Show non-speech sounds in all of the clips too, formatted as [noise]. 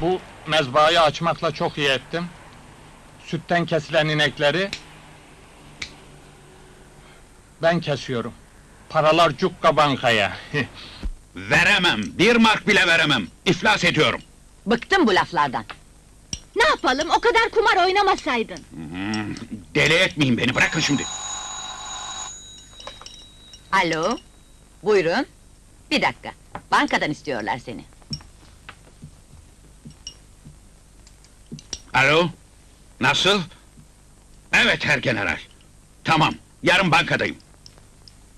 Bu mezbahayı açmakla çok iyi ettim. Sütten kesilen inekleri ben kesiyorum. Paralar cukka bankaya. [laughs] Veremem, bir mark bile veremem. İflas ediyorum. Bıktım bu laflardan. Ne yapalım, o kadar kumar oynamasaydın. Hmm, Deli etmeyin beni, bırakın şimdi. Alo, buyurun. Bir dakika, bankadan istiyorlar seni. Alo, nasıl? Evet her general. Tamam, yarın bankadayım.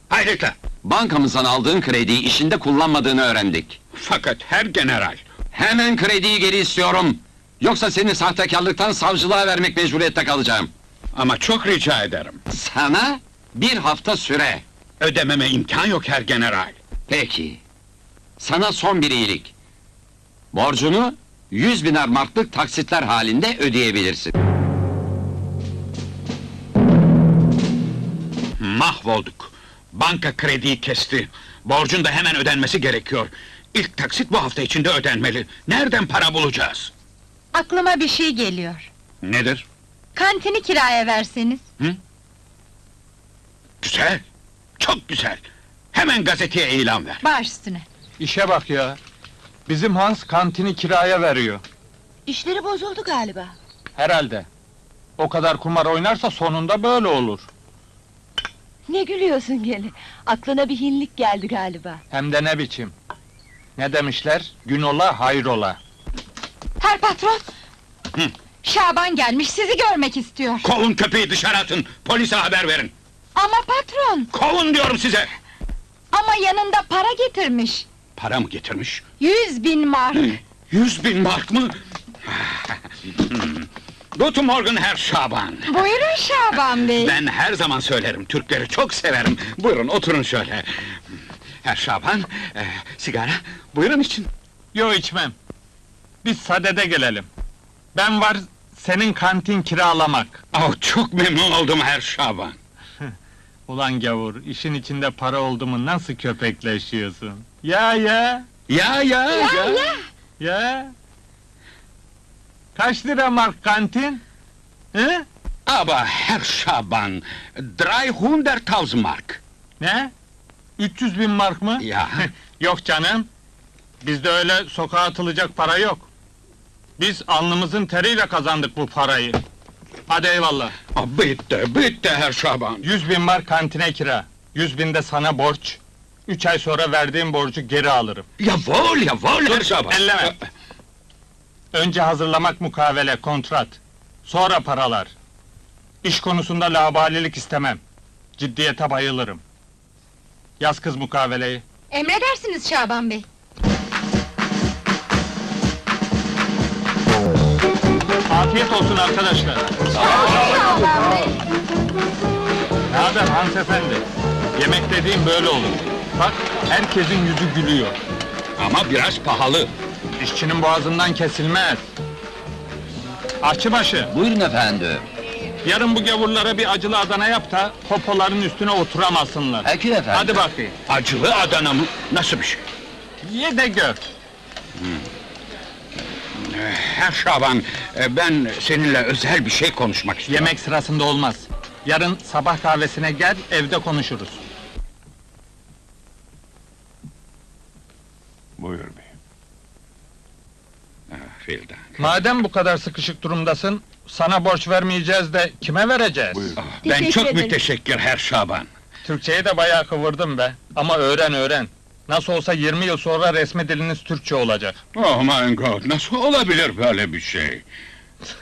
Hayırlıkla. Bankamızdan aldığın krediyi işinde kullanmadığını öğrendik. Fakat her general. Hemen krediyi geri istiyorum. Yoksa seni sahtekarlıktan savcılığa vermek mecburiyette kalacağım. Ama çok rica ederim. Sana bir hafta süre. Ödememe imkan yok her general. Peki. Sana son bir iyilik. Borcunu yüz biner marklık taksitler halinde ödeyebilirsin. Mahvolduk. Banka krediyi kesti. Borcun da hemen ödenmesi gerekiyor. İlk taksit bu hafta içinde ödenmeli. Nereden para bulacağız? Aklıma bir şey geliyor. Nedir? Kantini kiraya verseniz. Güzel. Çok güzel. Hemen gazeteye ilan ver. Baş üstüne. İşe bak ya. Bizim Hans kantini kiraya veriyor. İşleri bozuldu galiba. Herhalde. O kadar kumar oynarsa sonunda böyle olur. Ne gülüyorsun gene? Aklına bir hinlik geldi galiba. Hem de ne biçim. Ne demişler? Gün ola hayrola. Her patron! Hı. Şaban gelmiş, sizi görmek istiyor. Kovun köpeği dışarı atın. Polise haber verin. Ama patron! Kovun diyorum size. Ama yanında para getirmiş. Para mı getirmiş? Yüz bin mark. Yüz bin mark mı? Guten Morgen Herr Şaban. Buyurun Şaban Bey. Ben her zaman söylerim, Türkleri çok severim. Buyurun, oturun şöyle. Herr Şaban, e, sigara, buyurun için. Yo içmem. Biz sadede gelelim. Ben var senin kantin kiralamak. Oh, çok memnun oldum Herr Şaban. Ulan gavur, işin içinde para oldu mu nasıl köpekleşiyorsun? Ya ya, Ya ya ya. ya. Kaç lira mark kantin? He? Aber Herr Şaban, 300.000 Mark. Ne? 300 bin mark mı? Ya. [laughs] yok canım. Bizde öyle sokağa atılacak para yok. Biz alnımızın teriyle kazandık bu parayı. Hadi eyvallah. Ah, bitte, bitte Herr Şaban. 100 bin mark kantine kira. 100 bin de sana borç. Üç ay sonra verdiğim borcu geri alırım. Jawohl, jawohl Herr Şaban. elleme. Önce hazırlamak mukavele, kontrat. Sonra paralar. İş konusunda labalilik istemem. Ciddiyete bayılırım. Yaz kız mukaveleyi. Emredersiniz Şaban Bey. Afiyet olsun arkadaşlar. Ne haber Hans efendi? Yemek dediğim böyle olur. Bak, herkesin yüzü gülüyor. Ama biraz pahalı. İşçinin boğazından kesilmez. Aşçıbaşı, Buyurun efendim. yarın bu gavurlara bir acılı Adana yap da popoların üstüne oturamasınlar. Peki efendim. Hadi bakayım. Acılı Adana mı? Nasıl bir şey? Ye de gör. Herr Şaban, e, ben seninle özel bir şey konuşmak istiyorum. Yemek sırasında olmaz. Yarın sabah kahvesine gel, evde konuşuruz. Buyur beyim. Ah, vielen Dank. Madem bu kadar sıkışık durumdasın, sana borç vermeyeceğiz de kime vereceğiz? Ah, ben Teşekkür çok ederim. müteşekkir Herr Şaban. Türkçeyi de bayağı kıvırdım be. Ama öğren öğren. Nasıl olsa 20 yıl sonra resmi diliniz Türkçe olacak. Oh my God, nasıl olabilir böyle bir şey?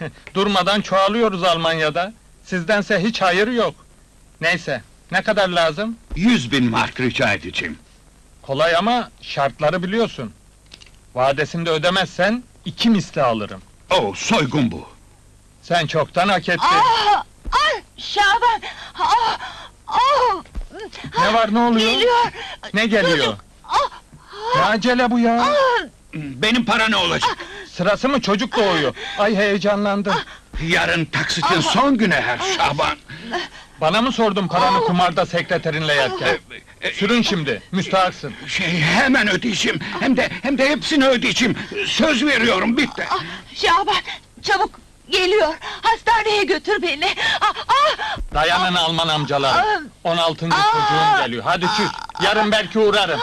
[laughs] Durmadan çoğalıyoruz Almanya'da. Sizdense hiç hayır yok. Neyse, ne kadar lazım? Yüz bin mark rica edeceğim. Kolay ama şartları biliyorsun. Vadesinde ödemezsen iki misli alırım. Oh, soygun bu. Sen çoktan hak ettin. Ah! Ah! Şaban! Ah! Ah! Ne var ne oluyor? Geliyor! Ne geliyor? Çocuk! Acele bu ya? Benim para ne olacak? Sırası mı çocuk doğuyor? Ay heyecanlandım. Yarın taksitin son günü Herr Şaban. Bana mı sordun paranı kumarda sekreterinle yerken? E, Sürün şimdi, müstahaksın. Şey hemen ödeyeceğim. Hem de hem de hepsini ödeyeceğim. Söz veriyorum bitti. Ah, Şaban, çabuk geliyor. Hastaneye götür beni. Ah, ah, Dayanın Alman amcalar. 16. çocuğum geliyor. Hadi çık. Yarın belki uğrarım.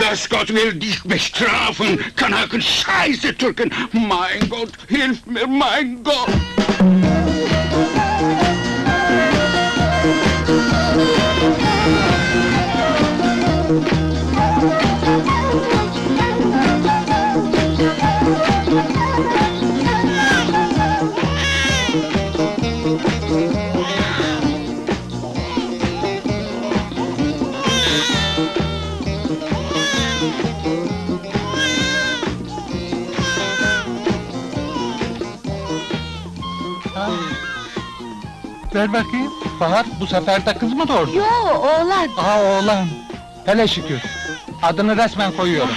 Das Gott will dich bestrafen, Kanaken, scheiße Türken! Mein Gott, hilf mir, mein Gott! Ver bakayım. Bahar, bu sefer de kız mı doğurdu? yo oğlan. Aa oğlan. Hele şükür. Adını resmen koyuyorum.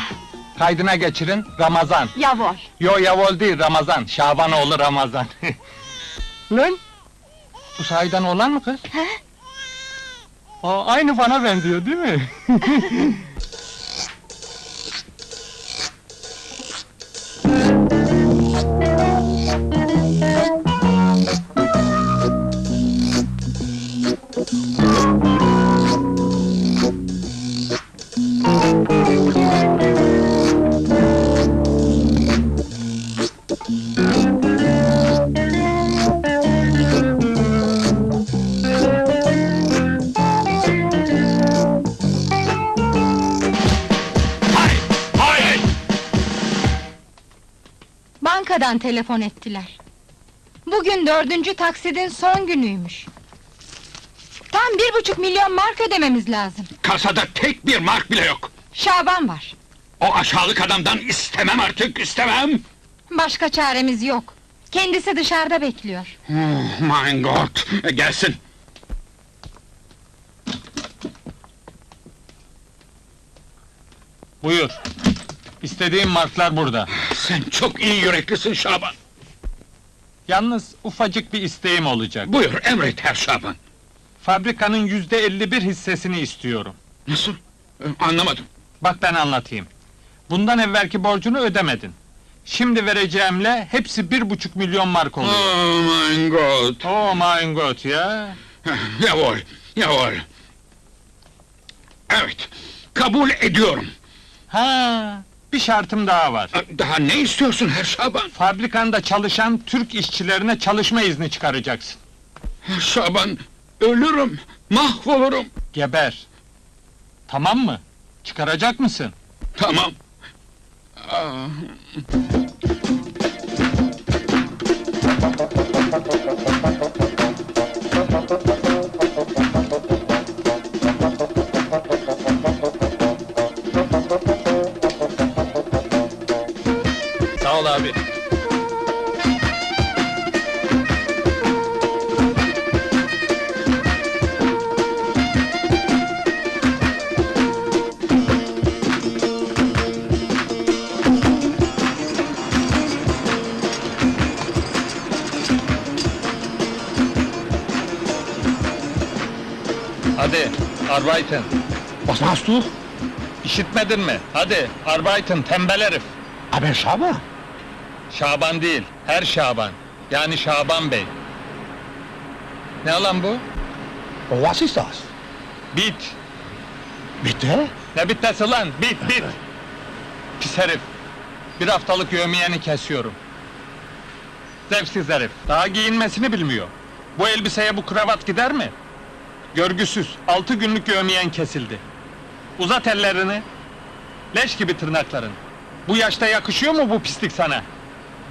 Kaydına geçirin, Ramazan. Yavor. Yo Yavol değil, Ramazan. Şabanoğlu Ramazan. [laughs] Lan! Bu sahiden oğlan mı kız? He? Aa, aynı bana benziyor değil mi? [laughs] Bankadan telefon ettiler. Bugün dördüncü taksidin son günüymüş. Tam bir buçuk milyon mark ödememiz lazım. Kasada tek bir mark bile yok. Şaban var. O aşağılık adamdan istemem artık, istemem! Başka çaremiz yok. Kendisi dışarıda bekliyor. Oh, mein Gott, gelsin. Buyur. İstediğim marklar burada. Sen çok iyi yüreklisin Şaban. Yalnız ufacık bir isteğim olacak. Buyur, emret Herr Şaban. Fabrikanın yüzde 51 hissesini istiyorum. Nasıl? Ee, Anlamadım. Bak ben anlatayım. Bundan evvelki borcunu ödemedin. Şimdi vereceğimle hepsi bir buçuk milyon mark oluyor. Oh, mein Gott! Oh my god ya! Jawohl, jawohl. Evet, kabul ediyorum. Ha, bir şartım daha var. Daha ne istiyorsun Herr Şaban? Fabrikanda çalışan Türk işçilerine çalışma izni çıkaracaksın. Herr Şaban, ölürüm, mahvolurum. Geber. Tamam mı? Çıkaracak mısın? Tamam. Ah, Hadi, Arbeiten. Was machst du? İşitmedin mi? Hadi, Arbeiten, tembel herif. Aber Şaban. Şaban değil, her Şaban. Yani Şaban Bey. Ne lan bu? Was ist das? Bit. Bitte? Ne bittesi lan? Bit, bit. Pis herif. Bir haftalık yövmiyeni kesiyorum. Zevksiz herif. Daha giyinmesini bilmiyor. Bu elbiseye bu kravat gider mi? Görgüsüz. Altı günlük yövmiyen kesildi. Uzat ellerini. Leş gibi tırnakların. Bu yaşta yakışıyor mu bu pislik sana?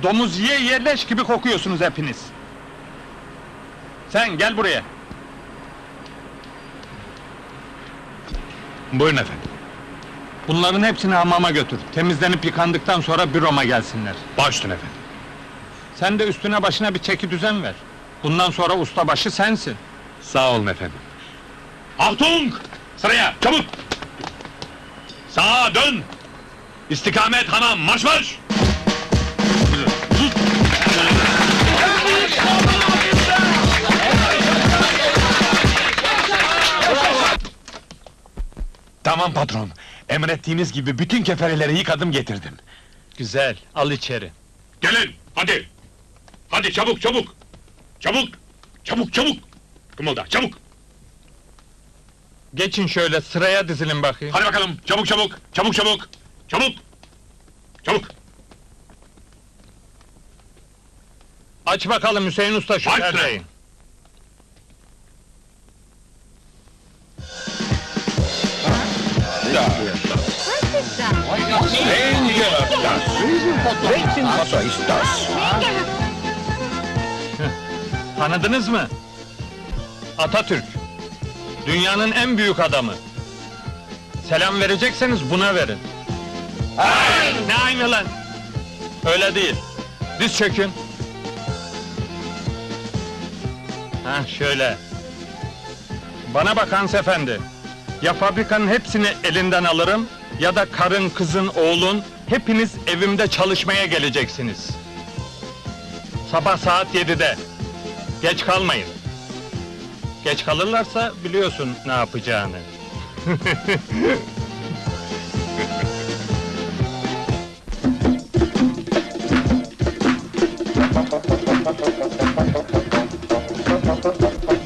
Domuz yiye yiye leş gibi kokuyorsunuz hepiniz. Sen gel buraya. Buyurun efendim. Bunların hepsini hamama götür. Temizlenip yıkandıktan sonra büroma gelsinler. Başüstüne efendim. Sen de üstüne başına bir çeki düzen ver. Bundan sonra ustabaşı sensin. Sağ olun efendim. Achtung! Sıraya, çabuk! Sağa dön! İstikamet hamam, marş marş! Tamam patron. Emrettiğiniz gibi bütün kefereleri yıkadım getirdim. Güzel, al içeri. Gelin, hadi! Hadi çabuk, çabuk! Çabuk! Çabuk, çabuk! Kımılda, çabuk! Geçin şöyle sıraya dizilin bakayım. Hadi bakalım, çabuk, çabuk! Çabuk, çabuk! Çabuk! Çabuk! Aç bakalım Hüseyin Usta şu Aç perdeyi. lan. Tanıdınız mı? Atatürk. Dünyanın en büyük adamı. Selam verecekseniz buna verin. Ne aynı lan? Öyle değil. Diz çökün. Ha şöyle. Bana bak Hans efendi. Ya fabrikanın hepsini elinden alırım ya da karın, kızın, oğlun hepiniz evimde çalışmaya geleceksiniz. Sabah saat 7'de. Geç kalmayın. Geç kalırlarsa biliyorsun ne yapacağını. [laughs]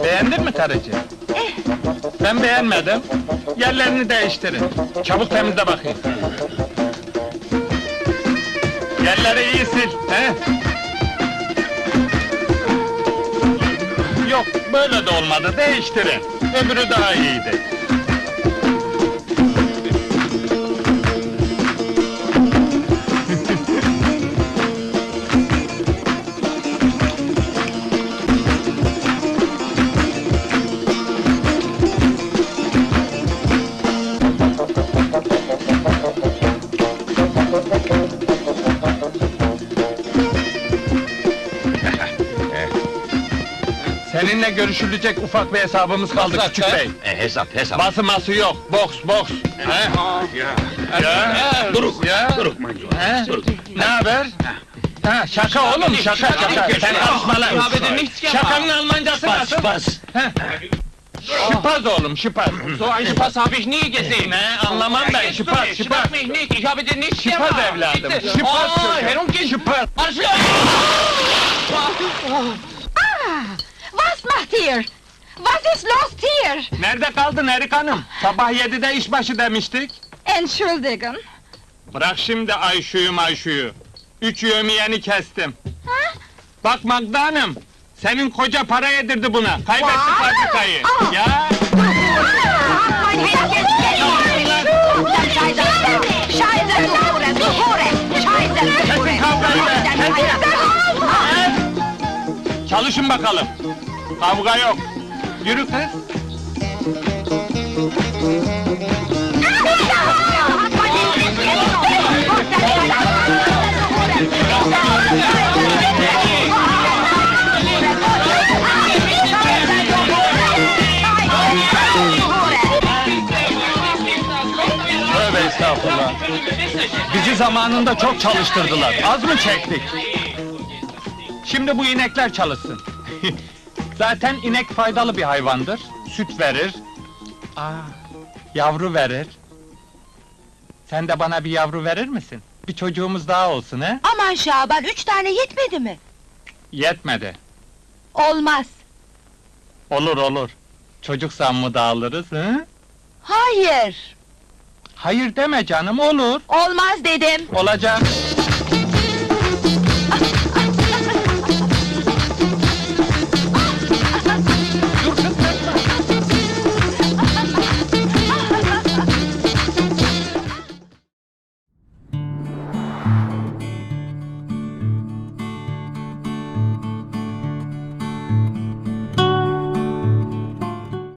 Beğendin mi karıcı? Ben beğenmedim. Yerlerini değiştirin. Çabuk temizle bakayım. Yerleri iyi sil, he? Böyle de olmadı. Değiştirin. Öbürü daha iyiydi. Görüşülecek ufak bir hesabımız kaldı küçük bey. E, hesap hesap. Bası ması yok, boks boks. He? Ya, Duruk, ya. duruk mancu. He? Ne haber? Ha, şaka oğlum, şaka şaka. Sen karışma lan. Şakanın Almancası nasıl? Bas. Şıpaz oğlum, şıpaz. So einen Spaß habe ich nie gesehen. Ne, anlamam ben, şıpaz, şıpaz. Schlag mich nicht, ich habe den nicht Şıpaz gemacht. evladım, şıpaz Oh, çocuğum. Şıpaz. Arschloch! [laughs] Was macht ihr? Was ist los hier? Nerede kaldın Erik Hanım? Sabah yedide işbaşı demiştik. Entschuldigen. Bırak şimdi Ayşu'yu Mayşu'yu. Üç yövmiyeni kestim. Bak Magda Hanım, senin koca para yedirdi buna. Kaybetti Vay! fabrikayı. Ya, Mein Herr, jetzt Dann Scheiße! Scheiße, du Hure, du Hure! Scheiße, du Hure! kesin kavgayı be. Dann Scheiße! Çalışın bakalım. Kavga yok. Yürü kız. Tövbe estağfurullah. Bizi zamanında çok çalıştırdılar. Az mı çektik? Şimdi bu inekler çalışsın. [laughs] Zaten inek faydalı bir hayvandır. Süt verir. Aa, yavru verir. Sen de bana bir yavru verir misin? Bir çocuğumuz daha olsun he? Aman Şaban, üç tane yetmedi mi? Yetmedi. Olmaz. Olur olur. Çocuk zammı da alırız hı? Hayır. Hayır deme canım olur. Olmaz dedim. Olacak.